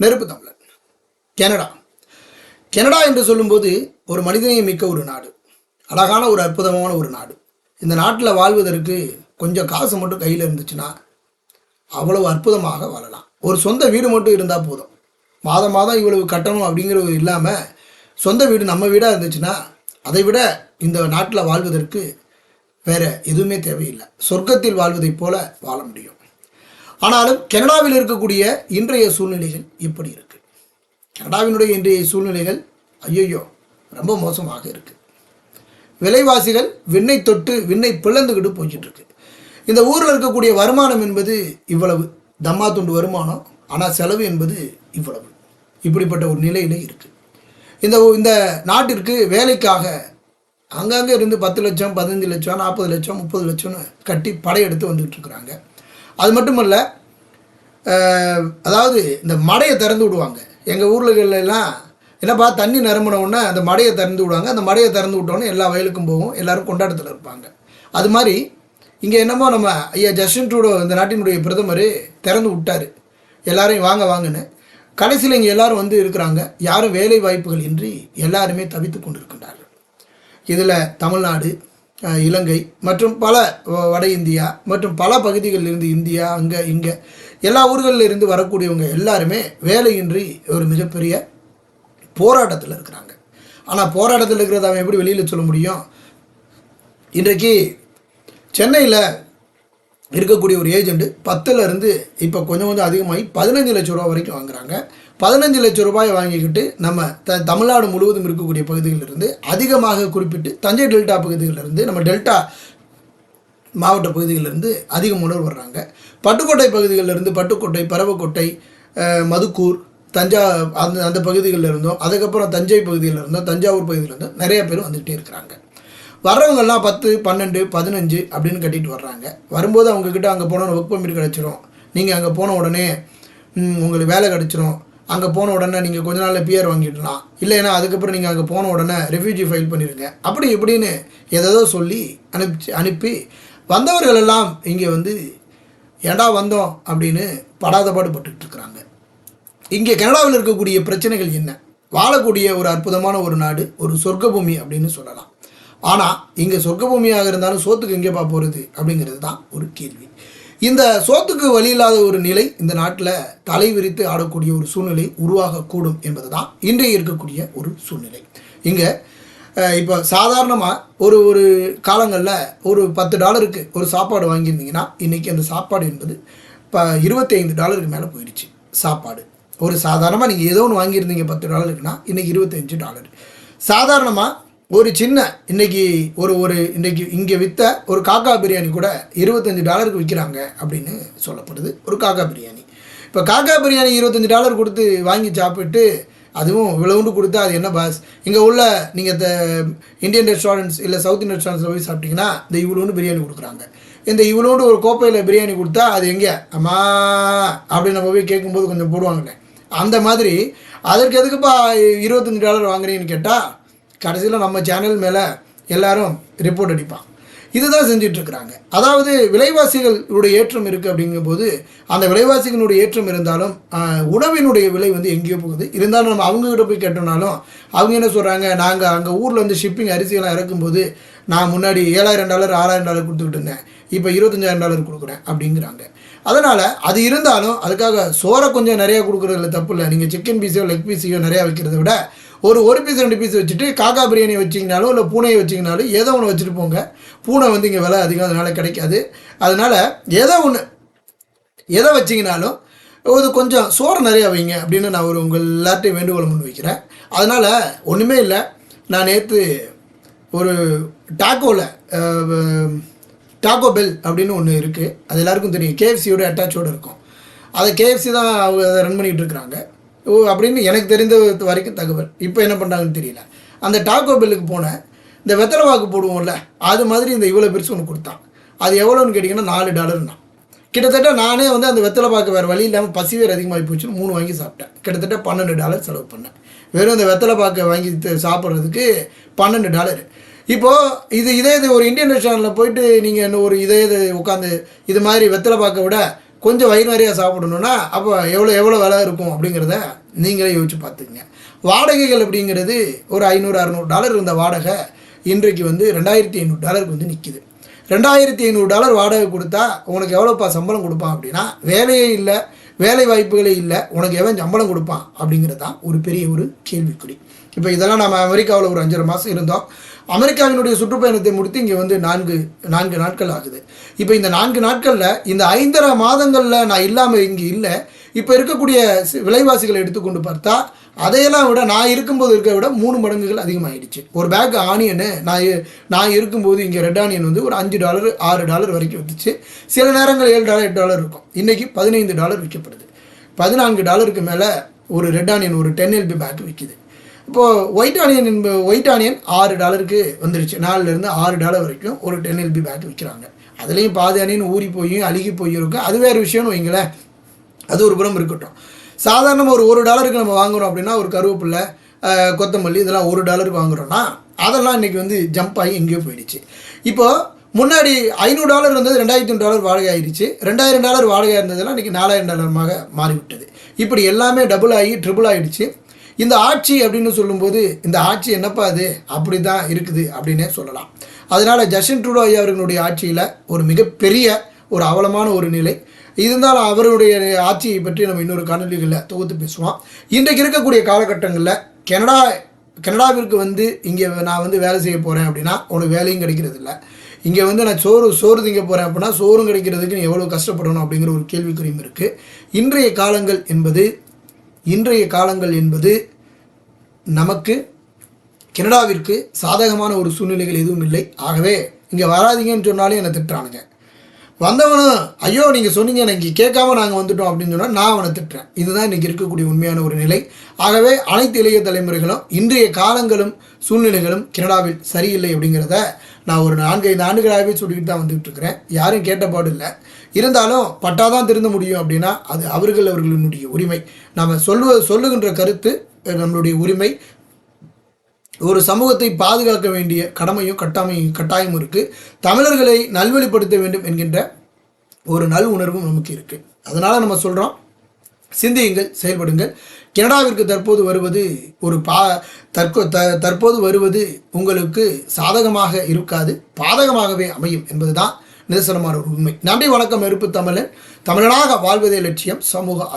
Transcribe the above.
நெருப்பு தமிழன் Canada. Canada என்று சொல்லும்போது ஒரு மனிதனை மிக்க ஒரு நாடு. அழகான ஒரு அற்புதமான ஒரு நாடு. இந்த நாட்டில் வாழ்வதற்கு கொஞ்சம் காசு மட்டும் கையில் இருந்துச்சுன்னா அவ்வளவு அற்புதமாக வாழலாம். ஒரு சொந்த வீடு மட்டும் இருந்தால் போதும். மாதம் மாதம் இவ்வளவு கட்டணும் அப்படிங்கிறது இல்லாமல் சொந்த வீடு நம்ம வீடாக இருந்துச்சுன்னா அதை விட இந்த நாட்டில் வாழ்வதற்கு வேற எதுவுமே தேவையில்லை. சொர்க்கத்தில் வாழ்வதைப் போல வாழ முடியும். ஆனாலும் கனடாவில் இருக்கக்கூடிய இன்றைய சூழ்நிலைகள் இப்படி இருக்கு. கனடாவினுடைய இன்றைய சூழ்நிலைகள் ஐயையோ ரொம்ப மோசமாக இருக்கு. விலைவாசிகள் விண்ணை தொட்டு விண்ணை பிளந்துக்கிட்டு போய்கிட்டு இருக்கு. இந்த ஊரில் இருக்கக்கூடிய வருமானம் என்பது இவ்வளவு. தம்மா துண்டு வருமானம் ஆனால் செலவு என்பது இவ்வளவு. இப்படிப்பட்ட ஒரு நிலையில இருக்குது இந்த இந்த நாட்டிற்கு வேலைக்காக அங்கங்கே இருந்து பத்து லட்சம் பதினஞ்சு லட்சம் நாற்பது லட்சம் முப்பது லட்சம்னு கட்டி படையெடுத்து வந்துட்டு இருக்கிறாங்க அது மட்டும் இல்லை அதாவது இந்த மடையை திறந்து விடுவாங்க. எங்கள் ஊர்களில் எல்லாம் என்னப்பா தண்ணி நிரம்பினவுடனே அந்த மடையை திறந்து விடுவாங்க. அந்த மடையை திறந்து விட்டோன்னே எல்லா வயலுக்கும் போகும் எல்லாரும் கொண்டாட்டத்தில் இருப்பாங்க. அது மாதிரி இங்கே என்னமோ நம்ம ஐயா ஜஸ்டின் ட்ரூடோ இந்த நாட்டினுடைய பிரதமர் திறந்து விட்டார். எல்லாரையும் வாங்க வாங்கன்னு. கடைசியில் இங்கே எல்லோரும் வந்து இருக்கிறாங்க. யாரும் வேலை வாய்ப்புகள் இன்றி எல்லாருமே தவித்து கொண்டிருக்கின்றார்கள். இதில் தமிழ்நாடு இலங்கை மற்றும் பல வ- வட இந்தியா மற்றும் பல பகுதிகளில் இருந்து இந்தியா அங்கே இங்கே எல்லா ஊர்களில் இருந்து வரக்கூடியவங்க எல்லாருமே வேலையின்றி ஒரு மிகப்பெரிய போராட்டத்தில் இருக்கிறாங்க. ஆனால் போராட்டத்தில் இருக்கிறத அவன் எப்படி வெளியில் சொல்ல முடியும்? இன்றைக்கு சென்னையில் இருக்கக்கூடிய ஒரு ஏஜெண்ட்டு பத்துலேருந்து இப்போ கொஞ்சம் கொஞ்சம் அதிகமாகி பதினஞ்சு லட்ச ரூபா வரைக்கும் வாங்குறாங்க. பதினஞ்சு லட்ச ரூபாயை வாங்கிக்கிட்டு நம்ம த தமிழ்நாடு முழுவதும் இருக்கக்கூடிய பகுதிகளிலிருந்து அதிகமாக குறிப்பிட்டு தஞ்சை டெல்டா பகுதிகளிலிருந்து நம்ம டெல்டா மாவட்ட பகுதிகளிலிருந்து அதிகம் உணர்வு வர்றாங்க. பட்டுக்கோட்டை பகுதிகளில் இருந்து பட்டுக்கோட்டை பரவக்கோட்டை மதுக்கூர் தஞ்சா அந்த அந்த பகுதிகளில் இருந்தோம் அதுக்கப்புறம் தஞ்சை பகுதியில் இருந்தோம் தஞ்சாவூர் பகுதியில் இருந்தோம் நிறைய பேர் வந்துக்கிட்டே இருக்கிறாங்க. வர்றவங்கெல்லாம் பத்து பன்னெண்டு பதினஞ்சு அப்படின்னு கட்டிட்டு வர்றாங்க. வரும்போது அவங்கக்கிட்ட அங்கே போன ஒர்க் பர்மிட் கிடச்சிரும். நீங்கள் அங்கே போன உடனே உங்களுக்கு வேலை கிடச்சிரும். அங்கே போன உடனே நீங்கள் கொஞ்ச நாளில் பிஆர் வாங்கிடலாம். இல்லைன்னா அதுக்கப்புறம் நீங்கள் அங்கே போன உடனே ரெஃப்யூஜி ஃபைல் பண்ணிடுங்க அப்படி இப்படின்னு எதோ சொல்லி அனுப்பிச்சு அனுப்பி வந்தவர்களெல்லாம் இங்கே வந்து ஏண்டா வந்தோம்? அப்படின்னு படாத பாடுபட்டுட்டு இருக்கிறாங்க இங்கே கனடாவில் இருக்கக்கூடிய பிரச்சனைகள் என்ன? வாழக்கூடிய ஒரு அற்புதமான ஒரு நாடு ஒரு சொர்க்க பூமி அப்படின்னு சொல்லலாம். ஆனால் இங்கே சொர்க்க பூமியாக இருந்தாலும் சோத்துக்கு எங்கேப்பா போகிறது அப்படிங்கிறது தான் ஒரு கேள்வி. இந்த சோத்துக்கு வழி இல்லாத ஒரு நிலை இந்த நாட்டில் தலை விரித்து ஆடக்கூடிய ஒரு சூழ்நிலை உருவாகக்கூடும் என்பது தான் இன்றைய இருக்கக்கூடிய ஒரு சூழ்நிலை. இங்கே இப்போ சாதாரணமாக ஒரு ஒரு காலங்களில் ஒரு பத்து டாலருக்கு ஒரு சாப்பாடு வாங்கியிருந்தீங்கன்னா இன்றைக்கி அந்த சாப்பாடு என்பது இப்போ இருபத்தைந்து டாலருக்கு மேலே போயிடுச்சு சாப்பாடு. ஒரு சாதாரணமாக நீங்கள் ஏதோ ஒன்று வாங்கியிருந்தீங்க பத்து டாலருக்குன்னா இன்றைக்கி இருபத்தஞ்சு டாலர். சாதாரணமாக ஒரு சின்ன இன்னைக்கு ஒரு ஒரு இன்னைக்கு இங்கே விற்ற ஒரு காக்கா பிரியாணி கூட இருபத்தஞ்சி டாலருக்கு விற்கிறாங்க அப்படின்னு சொல்லப்படுது. ஒரு காக்கா பிரியாணி. இப்போ காக்கா பிரியாணி இருபத்தஞ்சு டாலர் கொடுத்து வாங்கி சாப்பிட்டு அதுவும் விளவுண்டு கொடுத்தா அது என்ன பாஸ்? இங்கே உள்ள நீங்கள் இந்த இந்தியன் ரெஸ்டாரண்ட்ஸ் இல்லை சவுத் இந்தியன் ரெஸ்டாரண்ட்ஸில் போய் சாப்பிட்டீங்கன்னா இந்த இவ்வளோண்டு பிரியாணி கொடுக்குறாங்க. இந்த இவ்வளோண்டு ஒரு கோப்பையில் பிரியாணி கொடுத்தா அது எங்கே? அம்மா அப்படின்னு நம்ம போய் கேட்கும்போது கொஞ்சம் போடுவாங்களே. அந்த மாதிரி அதற்கு எதுக்குப்பா இருபத்தஞ்சி டாலர் வாங்குறீங்கன்னு கேட்டால் கடைசியில் நம்ம சேனல் மேலே எல்லாரும் ரிப்போர்ட் அடிப்பான் இதுதான் செஞ்சிட்ருக்குறாங்க. அதாவது விலைவாசிகளுடைய ஏற்றம் இருக்குது அப்படிங்கும்போது அந்த விலைவாசிகளுடைய ஏற்றம் இருந்தாலும் உணவினுடைய விலை வந்து எங்கேயோ போகுது. இருந்தாலும் நம்ம அவங்ககிட்ட போய் கேட்டோம்னாலும் அவங்க என்ன சொல்கிறாங்க நாங்கள் அங்கே ஊரில் வந்து ஷிப்பிங் அரிசியெல்லாம் இறக்கும்போது நான் முன்னாடி ஏழாயிரம் டாலர் ஆறாயிரம் டாலர் கொடுத்துக்கிட்டு இருந்தேன். இப்போ இருபத்தஞ்சாயிரம் டாலர் கொடுக்குறேன் அப்படிங்கிறாங்க. அதனால் அது இருந்தாலும் அதுக்காக சோறை கொஞ்சம் நிறையா கொடுக்குறதுல தப்பு இல்லை. நீங்கள் சிக்கன் பீஸோ லெக் பீஸையோ நிறையா வைக்கிறத விட ஒரு ஒரு பீஸ் ரெண்டு பீஸ் வச்சுட்டு காக்கா பிரியாணி வச்சிங்கனாலும் இல்லை பூனையை வச்சிங்கனாலும் ஏதோ ஒன்று வச்சுட்டு போங்க. பூனை வந்து இங்கே விலை அதிகம் அதனால் கிடைக்காது. அதனால் ஏதோ ஒன்று எதை வச்சிங்கனாலும் இது கொஞ்சம் சோறு நிறையா வைங்க அப்படின்னு நான் ஒரு உங்கள் எல்லார்ட்டையும் வேண்டுகோள் முன் வைக்கிறேன். அதனால் ஒன்றுமே இல்லை. நான் நேற்று ஒரு டாக்கோவில் டாக்கோ பெல் அப்படின்னு ஒன்று இருக்குது அது எல்லாருக்கும் தெரியும். கேஎஃப்சியோட அட்டாச்சோடு இருக்கும். அதை கேஎஃப்சி தான் அவங்க அதை ரன் பண்ணிகிட்டு இருக்கிறாங்க. அப்படின்னு எனக்கு தெரிந்த வரைக்கும் தகவல். இப்போ என்ன பண்ணுறாங்கன்னு தெரியல. அந்த டாக்கோ பெல்லுக்கு போனேன் இந்த வெத்தலை வாக்கு போடுவோம்ல அது மாதிரி இந்த இவ்வளோ பெருசு ஒன்று கொடுத்தான். அது எவ்வளோன்னு கேட்டிங்கன்னா நாலு டாலர்னா கிட்டத்தட்ட நானே வந்து அந்த வெத்தலை பாக்கு வேறு வழி இல்லாமல் பசி வேறு அதிகமாகி போச்சுன்னு மூணு வாங்கி சாப்பிட்டேன். கிட்டத்தட்ட பன்னெண்டு டாலர் செலவு பண்ணேன். வெறும் இந்த வெத்தலை பாக்கை வாங்கி சாப்பிட்றதுக்கு பன்னெண்டு டாலர் இப்போது இது இதே இது ஒரு இந்தியன் ரெஸ்டாரண்ட்டில் போயிட்டு நீங்கள் இன்னும் ஒரு இதே இது உட்காந்து இது மாதிரி வெத்தலை பார்க்க விட கொஞ்சம் வயிறு நிறையா சாப்பிடணுன்னா அப்போ எவ்வளோ எவ்வளோ விலை இருக்கும் அப்படிங்கிறத நீங்களே யோசிச்சு பார்த்துக்குங்க. வாடகைகள் அப்படிங்கிறது ஒரு ஐநூறு அறநூறு டாலர் இருந்த வாடகை இன்றைக்கு வந்து ரெண்டாயிரத்தி ஐநூறு டாலருக்கு வந்து நிற்கிது ரெண்டாயிரத்தி ஐநூறு டாலர் வாடகை கொடுத்தா உனக்கு எவ்வளோப்பா சம்பளம் கொடுப்பான் அப்படின்னா வேலையே இல்லை வேலை வாய்ப்புகளே இல்லை உனக்கு எவன் சம்பளம் கொடுப்பான் அப்படிங்கிறது தான் ஒரு பெரிய ஒரு கேள்விக்குறி. இப்போ இதெல்லாம் நம்ம அமெரிக்காவில் ஒரு அஞ்சரை மாதம் இருந்தோம். அமெரிக்காவினுடைய சுற்றுப்பயணத்தை முடித்து இங்கே வந்து நான்கு நான்கு நாட்கள் ஆகுது. இப்போ இந்த நான்கு நாட்களில் இந்த ஐந்தரை மாதங்களில் நான் இல்லாமல் இங்கே இல்லை. இப்போ இருக்கக்கூடிய விலைவாசிகளை எடுத்துக்கொண்டு பார்த்தா அதையெல்லாம் விட நான் இருக்கும்போது இருக்க விட மூணு மடங்குகள் அதிகமாகிடுச்சு ஒரு பேக் ஆனியனு நான் நான் இருக்கும்போது இங்கே ரெட் ஆனியன் வந்து ஒரு அஞ்சு டாலர் ஆறு டாலர் வரைக்கும் வந்துச்சு. சில நேரங்கள் ஏழு டாலர் எட்டு டாலர் இருக்கும். இன்றைக்கி பதினைந்து டாலர் விற்கப்படுது. பதினான்கு டாலருக்கு மேலே ஒரு ரெட் ஆனியன் ஒரு டென் எல்பி பேக் விற்கிது இப்போது ஒயிட் ஆனியன் என்ப ஒயிட் ஆனியன் ஆறு டாலருக்கு வந்துருச்சு. நாலுலேருந்து ஆறு டாலர் வரைக்கும் ஒரு டென் எல்பி பேக் விற்கிறாங்க அதுலேயும் பாதி ஆனியன் ஊறி போய் அழுகி போய் இருக்கும் அது வேறு விஷயம்னு வைங்களேன். அது ஒரு புறம் இருக்கட்டும். சாதாரணமாக ஒரு ஒரு டாலருக்கு நம்ம வாங்குறோம் அப்படின்னா ஒரு கருவேப்பில்லை கொத்தமல்லி இதெல்லாம் ஒரு டாலருக்கு வாங்குகிறோன்னா அதெல்லாம் இன்றைக்கி வந்து ஜம்ப் ஆகி எங்கேயோ போயிடுச்சு. இப்போது முன்னாடி ஐநூறு டாலர் இருந்தது ரெண்டாயிரத்தி டாலர் வாடகை ஆயிடுச்சு. ரெண்டாயிரம் டாலர் வாடகை இருந்ததெல்லாம் இன்றைக்கி நாலாயிரம் டாலருமாக மாறிவிட்டது. இப்படி எல்லாமே டபுள் ஆகி ட்ரிபிள் ஆகிடுச்சு இந்த ஆட்சி அப்படின்னு சொல்லும்போது இந்த ஆட்சி என்னப்பா அது? அப்படி தான் இருக்குது அப்படின்னே சொல்லலாம். அதனால் ஜஸ்டின் ட்ரூடோ ஐயா அவர்களுடைய ஆட்சியில் ஒரு மிகப்பெரிய ஒரு அவலமான ஒரு நிலை. இருந்தாலும் அவருடைய ஆட்சியை பற்றி நம்ம இன்னொரு காணொலிகளில் தொகுத்து பேசுவோம். இன்றைக்கு இருக்கக்கூடிய காலகட்டங்களில் கனடா கனடாவிற்கு வந்து இங்கே நான் வந்து வேலை செய்ய போகிறேன் அப்படின்னா உனக்கு வேலையும் கிடைக்கிறது இல்லை. இங்கே வந்து நான் சோறு சோறு திங்க போகிறேன் அப்படின்னா சோறும் கிடைக்கிறதுக்கு நீ எவ்வளோ கஷ்டப்படணும் அப்படிங்கிற ஒரு கேள்விக்குறியும் இருக்குது இன்றைய காலங்கள் என்பது இன்றைய காலங்கள் என்பது நமக்கு கனடாவிற்கு சாதகமான ஒரு சூழ்நிலைகள் எதுவும் இல்லை. ஆகவே இங்கே வராதீங்கன்னு சொன்னாலே என்னை திட்டுறானுங்க. வந்தவனும் ஐயோ நீங்கள் சொன்னீங்க எனக்கு கேட்காம நாங்கள் வந்துட்டோம் அப்படின்னு சொன்னால் நான் அவனை திட்டுறேன். இதுதான் இன்றைக்கி இருக்கக்கூடிய உண்மையான ஒரு நிலை. ஆகவே அனைத்து இளைய தலைமுறைகளும் இன்றைய காலங்களும் சூழ்நிலைகளும் கனடாவில் சரியில்லை அப்படிங்கிறத நான் ஒரு நான்கைந்து ஆண்டுகளாகவே சொல்லிக்கிட்டு தான் வந்துகிட்டு இருக்கிறேன். யாரும் கேட்டபாடு இல்லை. இருந்தாலும் பட்டாதான் திருந்த முடியும் அப்படின்னா அது அவர்கள் அவர்களுடைய உரிமை. நம்ம சொல்லுவ சொல்லுகின்ற கருத்து நம்மளுடைய உரிமை. ஒரு சமூகத்தை பாதுகாக்க வேண்டிய கடமையும் கட்டாமையும் கட்டாயமும் இருக்குது தமிழர்களை நல்வழிப்படுத்த வேண்டும் என்கின்ற ஒரு நல் உணர்வும் நமக்கு இருக்குது அதனால் நம்ம சொல்கிறோம் சிந்தியுங்கள் செயல்படுங்கள். கனடாவிற்கு தற்போது வருவது ஒரு பா தற்போ த தற்போது வருவது உங்களுக்கு சாதகமாக இருக்காது பாதகமாகவே அமையும் என்பதுதான் நிதர்சனமான ஒரு உண்மை. நன்றி வணக்கம் நெருப்பு தமிழன். தமிழனாக வாழ்வதே லட்சியம் சமூக